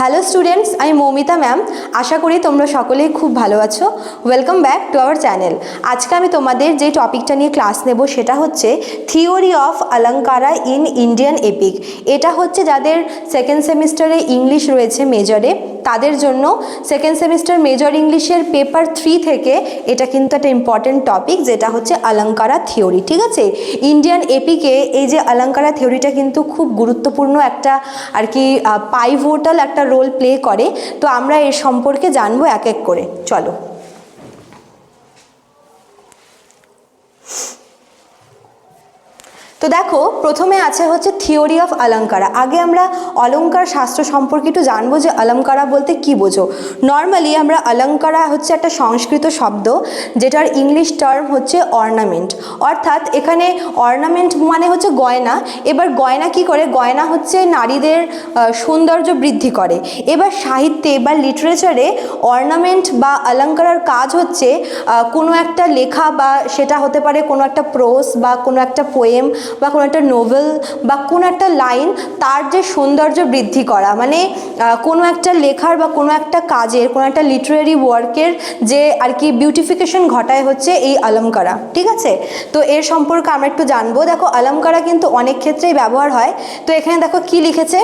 Hello students আমি Moumita ma'am আশা করি তোমরা সকলেই খুব ভালো আছো। Welcome back to our channel আজকে আমি তোমাদের যে টপিকটা নিয়ে ক্লাস নেব সেটা হচ্ছে theory of alankara in Indian epic. এটা হচ্ছে যাদের সেকেন্ড সেমিস্টারে ইংলিশ রয়েছে মেজরে তাদের জন্য সেকেন্ড সেমিস্টার মেজর ইংলিশের পেপার থ্রি থেকে এটা কিন্তু একটা ইম্পর্টেন্ট টপিক যেটা হচ্ছে অলঙ্কারা থিওরি ঠিক আছে? ইন্ডিয়ান এপিকে এই যে অলঙ্কারা থিওরিটা কিন্তু খুব গুরুত্বপূর্ণ একটা আর কি পাইভোটাল একটা রোল প্লে করে। তো আমরা এর সম্পর্কে জানব এক এক করে। চলো। দেখো, প্রথমে আছে হচ্ছে থিওরি অফ অলঙ্কারা। আগে আমরা অলঙ্কার শাস্ত্র সম্পর্কে একটু জানব যে অলঙ্কারা বলতে কি বোঝো। নর্মালি আমরা অলঙ্কারা হচ্ছে একটা সংস্কৃত শব্দ, যেটার ইংলিশ টার্ম হচ্ছে অর্নামেন্ট অর্থাৎ এখানে অর্নামেন্ট মানে হচ্ছে গয়না। এবার গয়না কি করে? গয়না হচ্ছে নারীদের সৌন্দর্য বৃদ্ধি করে। এবার সাহিত্যে বা লিটারেচারে অর্নামেন্ট বা অলঙ্কারার কাজ হচ্ছে কোনো একটা লেখা বা সেটা হতে পারে কোনো একটা প্রোস বা কোনো একটা পোয়েম বা কোনো একটা নোভেল বা কোনো একটা লাইন তার যে সৌন্দর্য বৃদ্ধি করা। মানে কোনো একটা লেখার বা কোনো একটা কাজের, কোনো একটা লিটারেরি ওয়ার্কের যে আর কি বিউটিফিকেশন ঘটায় হচ্ছে এই আলমকারা, ঠিক আছে? তো এর সম্পর্কে আমরা একটু জানব। দেখো, আলমকারা কিন্তু অনেক ক্ষেত্রেই ব্যবহার হয়। তো এখানে দেখো কি লিখেছে?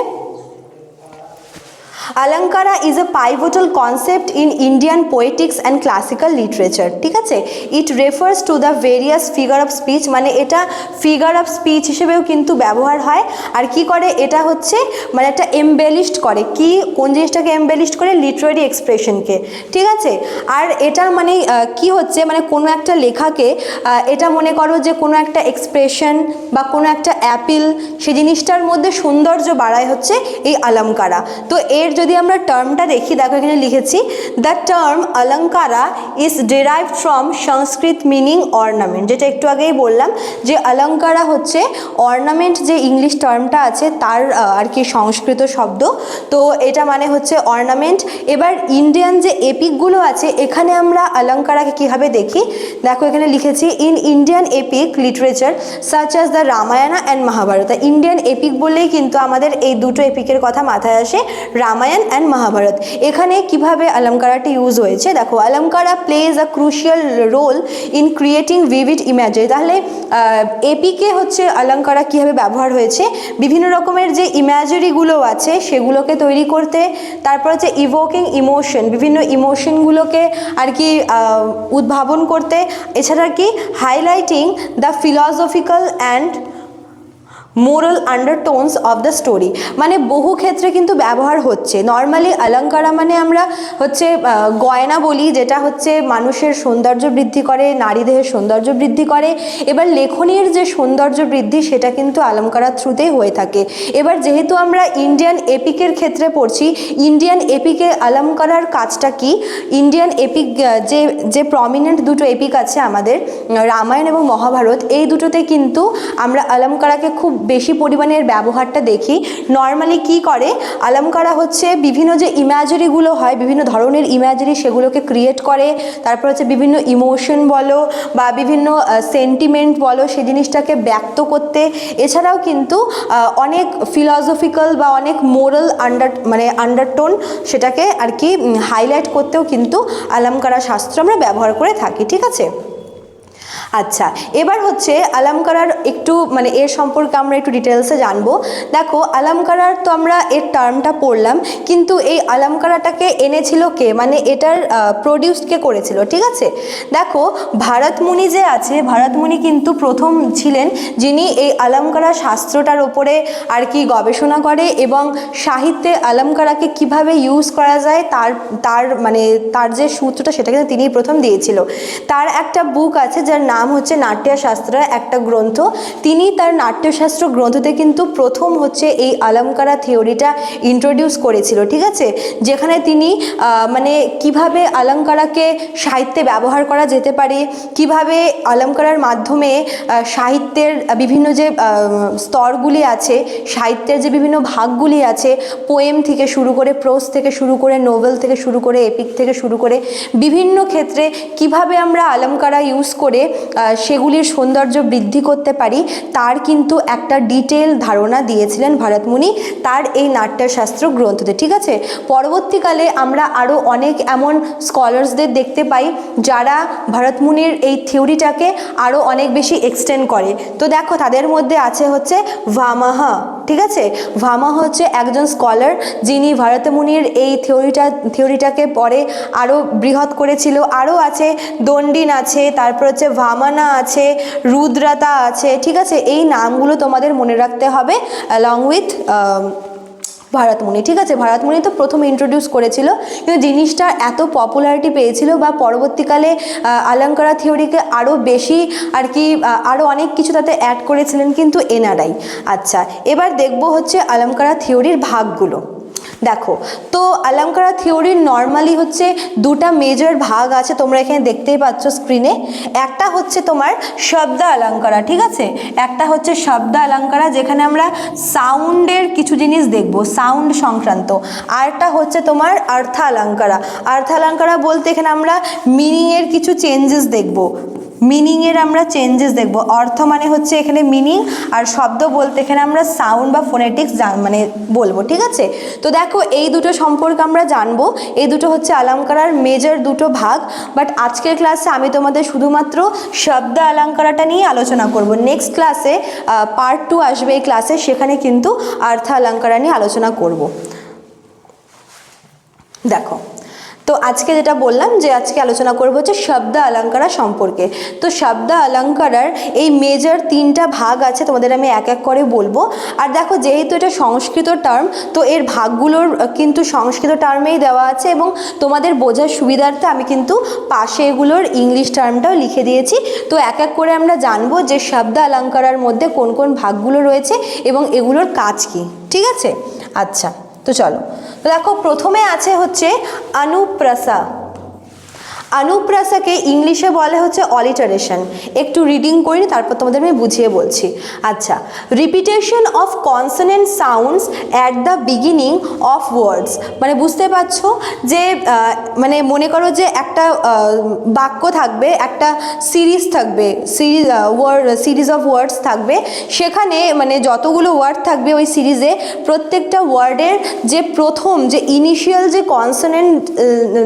Alankara is a pivotal concept in Indian poetics and classical literature, ঠিক আছে? It refers to the various figure of speech মানে এটা ফিগার অফ স্পিচ হিসেবেও কিন্তু ব্যবহার হয়। আর কি করে? এটা হচ্ছে মানে একটা এমবেলিশড করে। কি, কোন জিনিসটাকে এমবেলিশড করে? লিটারারি এক্সপ্রেশনকে ঠিক আছে? আর এটা মানে কি হচ্ছে? মানে কোনো একটা লেখাকে এটা মনে করো যে কোনো একটা এক্সপ্রেশন বা কোনো একটা অ্যাপিল সেই জিনিসটার মধ্যে সৌন্দর্য বাড়ায় হচ্ছে এই অলঙ্কারা তো এর যদি আমরা টার্মটা দেখি, দেখো এখানে লিখেছি the term alankara is derived from Sanskrit meaning ornament যেটা একটু আগেই বললাম যে অলঙ্কারা হচ্ছে অর্নামেন্ট যে ইংলিশ টার্মটা আছে, তার আর কি সংস্কৃত শব্দ। তো এটা মানে হচ্ছে অর্নামেন্ট এবার ইন্ডিয়ান যে এপিকগুলো আছে, এখানে আমরা অলঙ্কারাকে কীভাবে দেখি? দেখো এখানে লিখেছি in Indian epic literature such as the Ramayana and Mahabharata Indian epic বললেই কিন্তু আমাদের এই দুটো এপিকের কথা মাথায় আসে রামায়ণ অ্যান্ড মহাভারত এখানে কীভাবে অলঙ্কারাটি ইউজ হয়েছে? দেখো, alankara plays a crucial role in creating vivid images তাহলে এপিকে হচ্ছে অলঙ্কারা কীভাবে ব্যবহার হয়েছে? বিভিন্ন রকমের যে ইম্যাজারিগুলো আছে, সেগুলোকে তৈরি করতে, তারপর হচ্ছে ইভোকিং ইমোশন বিভিন্ন ইমোশনগুলোকে আর কি উদ্ভাবন করতে। এছাড়া কি highlighting the philosophical and moral undertones of the story মানে বহু ক্ষেত্রে কিন্তু ব্যবহার হচ্ছে। নর্মালি অলঙ্কারা মানে আমরা হচ্ছে গয়না বলি, যেটা হচ্ছে মানুষের সৌন্দর্য বৃদ্ধি করে নারীদেহের সৌন্দর্য বৃদ্ধি করে। এবার লেখনীর যে সৌন্দর্য বৃদ্ধি, সেটা কিন্তু অলঙ্কারার থ্রুতেই হয়ে থাকে। এবার যেহেতু আমরা ইন্ডিয়ান এপিকের ক্ষেত্রে পড়ছি ইন্ডিয়ান এপিকে অলঙ্কারার কাজটা কি? ইন্ডিয়ান এপিক যে যে প্রমিনেন্ট দুটো এপিক আছে আমাদের রামায়ণ এবং মহাভারত এই দুটোতে কিন্তু আমরা অলঙ্কারাকে খুব বেশি পরিমাণের ব্যবহারটা দেখি। নর্মালি কি করে? অলঙ্কারা হচ্ছে বিভিন্ন যে ইম্যাজারিগুলো হয়, বিভিন্ন ধরনের ইম্যাজারি সেগুলোকে ক্রিয়েট করে। তারপর হচ্ছে বিভিন্ন ইমোশন বলো বা বিভিন্ন সেন্টিমেন্ট বলো সেই জিনিসটাকে ব্যক্ত করতে। এছাড়াও কিন্তু অনেক ফিলসফিক্যাল বা অনেক মোরাল আন্ডার মানে আন্ডারটোন সেটাকে আর কি হাইলাইট করতেও কিন্তু অলঙ্কারা শাস্ত্র আমরা ব্যবহার করে থাকি, ঠিক আছে? আচ্ছা এবার হচ্ছে আলামকারার একটু মানে এর সম্পর্কে আমরা একটু ডিটেলসে জানব। দেখো, আলামকারার তো আমরা এর টার্মটা পড়লাম, কিন্তু এই আলামকারাটাকে এনেছিল কে? মানে এটার প্রডিউস কে করেছিল, ঠিক আছে? দেখো, ভারতমুনি যে আছে, ভারতমুনি কিন্তু প্রথম ছিলেন যিনি এই আলামকারা শাস্ত্রটার ওপরে আর কি গবেষণা করে এবং সাহিত্যে আলামকারাকে কীভাবে ইউজ করা যায়, তার তার মানে তার যে সূত্রটা সেটা কিন্তু তিনিই প্রথম দিয়েছিল। তার একটা বুক আছে যার নাম হচ্ছে নাট্যশাস্ত্র একটা গ্রন্থ। তিনি তার নাট্যশাস্ত্র গ্রন্থতে কিন্তু প্রথম হচ্ছে এই আলমকারা থিওরিটা ইন্ট্রোডিউস করেছিল, ঠিক আছে? যেখানে তিনি মানে কীভাবে আলমকারাকে সাহিত্যে ব্যবহার করা যেতে পারে, কীভাবে আলমকারার মাধ্যমে সাহিত্যের বিভিন্ন যে স্তরগুলি আছে, সাহিত্যের যে বিভিন্ন ভাগগুলি আছে পোয়েম থেকে শুরু করে প্রোস থেকে শুরু করে নোভেল থেকে শুরু করে এপিক থেকে শুরু করে বিভিন্ন ক্ষেত্রে কীভাবে আমরা আলমকারা ইউজ করে সেগুলির সৌন্দর্য বৃদ্ধি করতে পারি, তার কিন্তু একটা ডিটেল ধারণা দিয়েছিলেন ভরতমুনি তার এই নাট্যশাস্ত্র গ্রন্থতে, ঠিক আছে? পরবর্তীকালে আমরা আরও অনেক এমন স্কলার্সদের দেখতে পাই যারা ভারতমুনির এই থিওরিটাকে আরও অনেক বেশি এক্সটেন্ড করে। তো দেখো, তাদের মধ্যে আছে হচ্ছে ভামাহা। ঠিক আছে? ভামা হচ্ছে একজন স্কলার যিনি ভরতমুনির এই থিওরিটা, থিওরিটাকে পরে আরও বৃহৎ করেছিল। আরও আছে দণ্ডিন আছে, তারপর হচ্ছে ভামানা আছে, রুদ্রাতা আছে, ঠিক আছে? এই নামগুলো তোমাদের মনে রাখতে হবে অ্যালং উইথ ভারতমণি ঠিক আছে? ভারতমণি তো প্রথম ইন্ট্রোডিউস করেছিল, কিন্তু জিনিসটা এত পপুলারিটি পেয়েছিল বা পরবর্তীকালে আলঙ্কারা থিওরিকে আরও বেশি আর কি আরও অনেক কিছু তাতে অ্যাড করেছিলেন কিন্তু এনারাই। আচ্ছা এবার দেখব হচ্ছে আলঙ্কারা থিওরির ভাগগুলো। দেখো, তো অলঙ্কারা থিওরির নর্মালি হচ্ছে দুটা মেজর ভাগ আছে তোমরা এখানে দেখতেই পাচ্ছ স্ক্রিনে একটা হচ্ছে তোমার শব্দ অলঙ্কারা ঠিক আছে? একটা হচ্ছে শব্দ অলঙ্কারা যেখানে আমরা সাউন্ডের কিছু জিনিস দেখব সাউন্ড সংক্রান্ত। আরটা হচ্ছে তোমার অর্থ অলঙ্কারা অর্থ অলঙ্কারা বলতে এখানে আমরা মিনিংয়ের কিছু চেঞ্জেস দেখব। মিনিংয়ের আমরা চেঞ্জেস দেখব। অর্থ মানে হচ্ছে এখানে মিনিং আর শব্দ বলতে এখানে আমরা সাউন্ড বা ফোনেটিক্স মানে বলব, ঠিক আছে? তো দেখো, এই দুটো সম্পর্কে আমরা জানব। এই দুটো হচ্ছে অলঙ্কারার মেজর দুটো ভাগ। বাট আজকের ক্লাসে আমি তোমাদের শুধুমাত্র শব্দ অলঙ্কারাটা নিয়ে আলোচনা করব। নেক্সট ক্লাসে পার্ট টু আসবে এই ক্লাসে সেখানে কিন্তু অর্থ অলঙ্কারা নিয়ে আলোচনা করব। দেখো তো আজকে যেটা বললাম যে আজকে আলোচনা করব হচ্ছে শব্দ অলঙ্কারা সম্পর্কে। তো শব্দ অলঙ্কারার এই মেজর তিনটা ভাগ আছে, তোমাদের আমি এক এক করে বলব। আর দেখো যেহেতু এটা সংস্কৃত টার্ম তো এর ভাগগুলোর কিন্তু সংস্কৃত টার্মেই দেওয়া আছে এবং তোমাদের বোঝার সুবিধার্থে আমি কিন্তু পাশে এগুলোর ইংলিশ টার্মটাও লিখে দিয়েছি। তো এক এক করে আমরা জানব যে শব্দ অলঙ্কারার মধ্যে কোন কোন ভাগগুলো রয়েছে এবং এগুলোর কাজ কী, ঠিক আছে? আচ্ছা তো চলো। তো দেখো প্রথমে আছে হচ্ছে অনুপ্রাসা। অনুপ্রাসাকে ইংলিশে বলে হচ্ছে অলিটারেশন। একটু রিডিং করি, তারপর তোমাদের আমি বুঝিয়ে বলছি। আচ্ছা repetition of consonant sounds at the beginning of words মানে বুঝতে পারছ যে মানে মনে করো যে একটা বাক্য থাকবে, একটা সিরিজ থাকবে series word series of words থাকবে। সেখানে মানে যতগুলো ওয়ার্ড থাকবে ওই সিরিজে প্রত্যেকটা ওয়ার্ডের যে প্রথম, যে ইনিশিয়াল যে কনসনেন্ট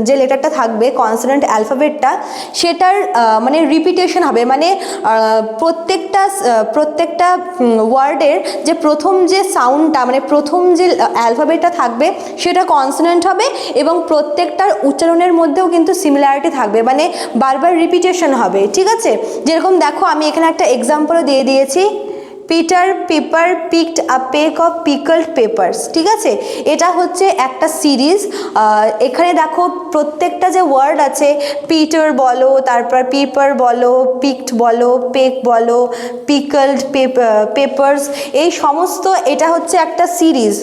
যে লেটারটা থাকবে কনসনেন্ট অ্যালফাবেটটা সেটার মানে রিপিটেশন হবে। মানে প্রত্যেকটা প্রত্যেকটা ওয়ার্ডের যে প্রথম যে সাউন্ডটা মানে প্রথম যে অ্যালফাবেটটা থাকবে, সেটা কনসনেন্ট হবে এবং প্রত্যেকটার উচ্চারণের মধ্যেও কিন্তু সিমিলারিটি থাকবে। মানে বারবার রিপিটেশন হবে, ঠিক আছে? যেরকম দেখো, আমি এখানে একটা এক্সাম্পলও দিয়ে দিয়েছি। Peter paper picked a pack of পিকলড papers ঠিক আছে? এটা হচ্ছে একটা সিরিজ এখানে দেখো প্রত্যেকটা যে ওয়ার্ড আছে পিটার বলো, তারপর পেপার বলো পিকড বলো পেক বলো পিকলড পেপার্স এই সমস্ত এটা হচ্ছে একটা সিরিজ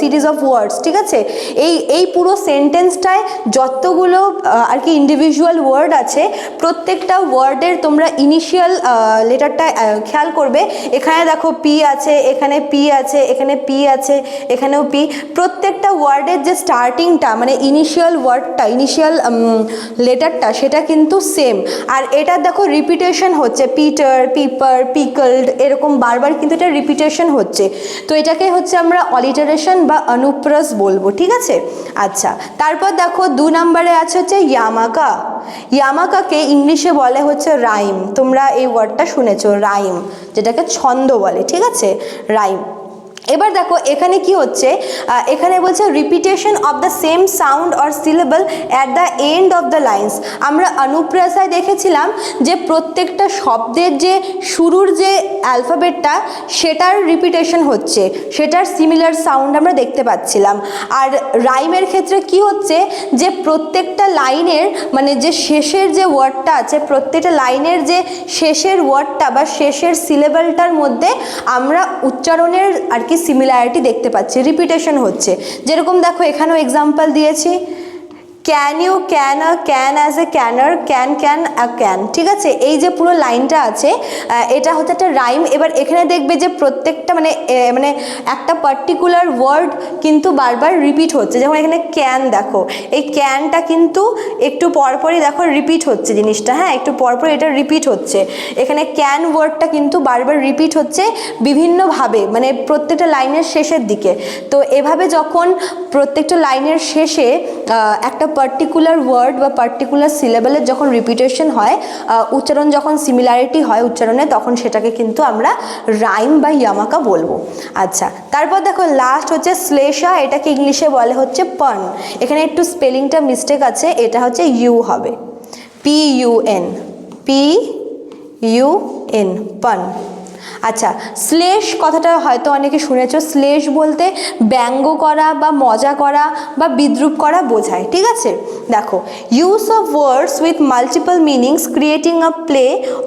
সিরিজ অফ ওয়ার্ডস ঠিক আছে? এই এই পুরো সেন্টেন্সটায় যতগুলো আর কি ইন্ডিভিজুয়াল ওয়ার্ড আছে, প্রত্যেকটা ওয়ার্ডের তোমরা ইনিশিয়াল লেটারটা খেয়াল করবে এখানে দেখো পি আছে, এখানে পি আছে, এখানে পি আছে, এখানেও পি প্রত্যেকটা ওয়ার্ডের যে স্টার্টিংটা মানে ইনিশিয়াল ওয়ার্ডটা ইনিশিয়াল লেটারটা সেটা কিন্তু সেম আর এটা দেখো রিপিটেশন হচ্ছে পিটার পিপার পিকলড এরকম বারবার কিন্তু এটা রিপিটেশন হচ্ছে। তো এটাকে হচ্ছে আমরা অলিটারেশন বা অনুপ্রস বলব, ঠিক আছে? আচ্ছা তারপর দেখো দু নম্বরে আছে হচ্ছে ইয়ামাকা। ইয়ামাকাকে ইংলিশে বলে হচ্ছে রাইম। তোমরা এই ওয়ার্ডটা শুনেছো, রাইম, যেটাকে ছন্দ বলে ঠিক আছে? রাইম। এবার দেখো, এখানে কি হচ্ছে? এখানে বলছে repetition of the same sound or syllable at the end of the lines আমরা অনুপ্রাসায় দেখেছিলাম যে প্রত্যেকটা শব্দের যে শুরুর যে অ্যালফাবেটটা, সেটার রিপিটেশন হচ্ছে, সেটার সিমিলার সাউন্ড আমরা দেখতে পাচ্ছিলাম। আর রাইমের ক্ষেত্রে কি হচ্ছে যে প্রত্যেকটা লাইনের মানে যে শেষের যে ওয়ার্ডটা আছে, প্রত্যেকটা লাইনের যে শেষের ওয়ার্ডটা বা শেষের সিলেবলটার মধ্যে আমরা উচ্চারণের আর কি সিমিলারিটি দেখতে পাচ্ছি? রিপিটেশন হচ্ছে। যেরকম দেখো এখানেও এক্সাম্পল দিয়েছি। Can you can a can as a canner can can a can ঠিক আছে? এই যে পুরো লাইনটা আছে এটা হচ্ছে একটা রাইম এবার এখানে দেখবে যে প্রত্যেকটা মানে মানে একটা পার্টিকুলার ওয়ার্ড কিন্তু বারবার রিপিট হচ্ছে। যেমন এখানে ক্যান দেখো, এই ক্যানটা কিন্তু একটু পরপরই দেখো রিপিট হচ্ছে জিনিসটা হ্যাঁ? একটু পরপর এটা রিপিট হচ্ছে। এখানে ক্যান ওয়ার্ডটা কিন্তু বারবার রিপিট হচ্ছে বিভিন্নভাবে মানে প্রত্যেকটা লাইনের শেষের দিকে। তো এভাবে যখন প্রত্যেকটা লাইনের শেষে একটা পার্টিকুলার ওয়ার্ড বা পার্টিকুলার সিলেবেলের যখন রিপিটেশন হয় উচ্চারণ যখন সিমিলারিটি হয় উচ্চারণে, তখন সেটাকে কিন্তু আমরা রাইম বা ইয়ামাকা বলব। আচ্ছা তারপর দেখো লাস্ট হচ্ছে শ্লেষা, এটাকে ইংলিশে বলে হচ্ছে পন। এখানে একটু স্পেলিংটা মিস্টেক আছে, এটা হচ্ছে ইউ হবে। P U N P U N pun. আচ্ছা শ্লেষ কথাটা হয়তো অনেকে শুনেছ। শ্লেষ বলতে ব্যঙ্গ করা বা মজা করা বা বিদ্রুপ করা বোঝায়, ঠিক আছে? দেখো use of words with multiple meanings creating a play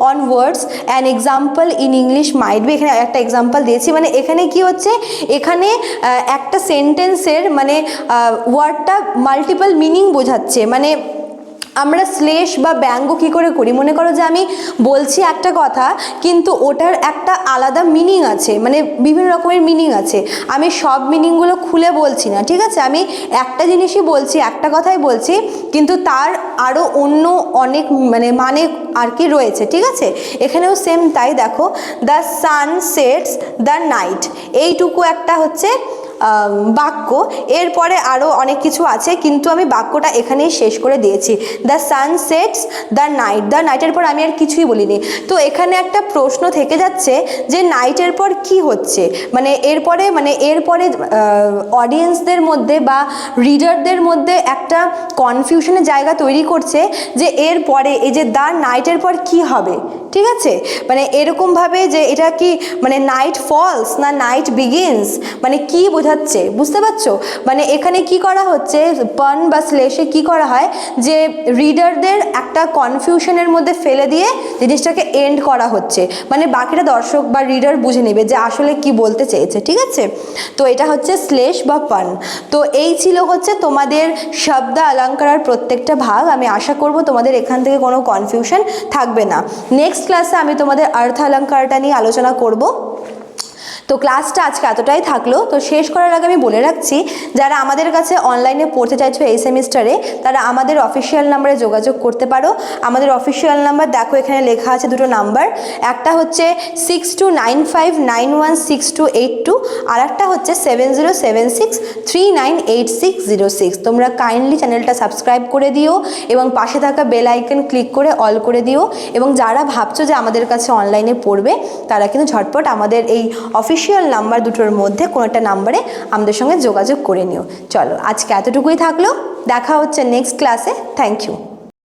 on words an example in English might be এখানে একটা এক্সাম্পল দিয়েছি মানে এখানে কি হচ্ছে? এখানে একটা সেন্টেন্সের মানে ওয়ার্ডটা মাল্টিপল মিনিং বোঝাচ্ছে মানে আমরা শ্লেষ বা ব্যঙ্গ কী করে করি? মনে করো যে আমি বলছি একটা কথা, কিন্তু ওটার একটা আলাদা মিনিং আছে মানে বিভিন্ন রকমের মিনিং আছে। আমি সব মিনিংগুলো খুলে বলছি না, ঠিক আছে? আমি একটা জিনিসই বলছি, একটা কথাই বলছি, কিন্তু তার আরও অন্য অনেক মানে মানে আর কি রয়েছে, ঠিক আছে? এখানেও সেম তাই দেখো the sun sets the night এইটুকু একটা হচ্ছে বাক্য। এরপরে আরও অনেক কিছু আছে, কিন্তু আমি বাক্যটা এখানেই শেষ করে দিয়েছি। The sun sets the night the নাইটের পর আমি আর কিছুই বলিনি। তো এখানে একটা প্রশ্ন থেকে যাচ্ছে যে নাইটের পর কি হচ্ছে? মানে এরপরে মানে এরপরে অডিয়েন্সদের মধ্যে বা রিডারদের মধ্যে একটা কনফিউশনের জায়গা তৈরি করছে যে এরপরে, এই যে দ্য নাইটের পর কি হবে? ঠিক আছে? মানে এরকমভাবে যে এটা কি মানে নাইট ফলস না নাইট বিগিনস মানে কি বোঝাচ্ছে বুঝতে পারছ? মানে এখানে কি করা হচ্ছে, পন বা স্লেশে কি করা হয়, যে রিডারদের একটা কনফিউশনের মধ্যে ফেলে দিয়ে জিনিসটাকে এন্ড করা হচ্ছে। মানে বাকিটা দর্শক বা রিডার বুঝে নেবে যে আসলে কি বলতে চেয়েছে, ঠিক আছে? তো এটা হচ্ছে শ্লেষ বা পন। তো এই ছিল হচ্ছে তোমাদের শব্দ অলঙ্কার প্রত্যেকটা ভাগ। আমি আশা করব তোমাদের এখান থেকে কোনো কনফিউশন থাকবে না। নেক্সট ক্লাসে আমি তোমাদের অর্থ অলঙ্কারটা নিয়ে আলোচনা করব। তো ক্লাসটা আজকে এতটাই থাকল। তো শেষ করার আগে আমি বলে রাখছি, যারা আমাদের কাছে অনলাইনে পড়তে চাইছো এই সেমিস্টারে তারা আমাদের অফিসিয়াল নাম্বারে যোগাযোগ করতে পারো। আমাদের অফিসিয়াল নাম্বার দেখো এখানে লেখা আছে দুটো নাম্বার একটা হচ্ছে six two nine five nine one six two eight two আর একটা হচ্ছে seven zero seven six three nine eight six zero six তোমরা কাইন্ডলি চ্যানেলটা সাবস্ক্রাইব করে দিও এবং পাশে থাকা বেল আইকন ক্লিক করে অল করে দিও। এবং যারা ভাবছ যে আমাদের কাছে অনলাইনে পড়বে, তারা কিন্তু ঝটপট আমাদের এই অফিসিয়াল নাম্বার দুটোর মধ্যে কোনো একটা নাম্বারে আমাদের সঙ্গে যোগাযোগ করে নিও। চলো, আজকে এতটুকুই থাকল। দেখা হচ্ছে নেক্সট ক্লাসে থ্যাংক ইউ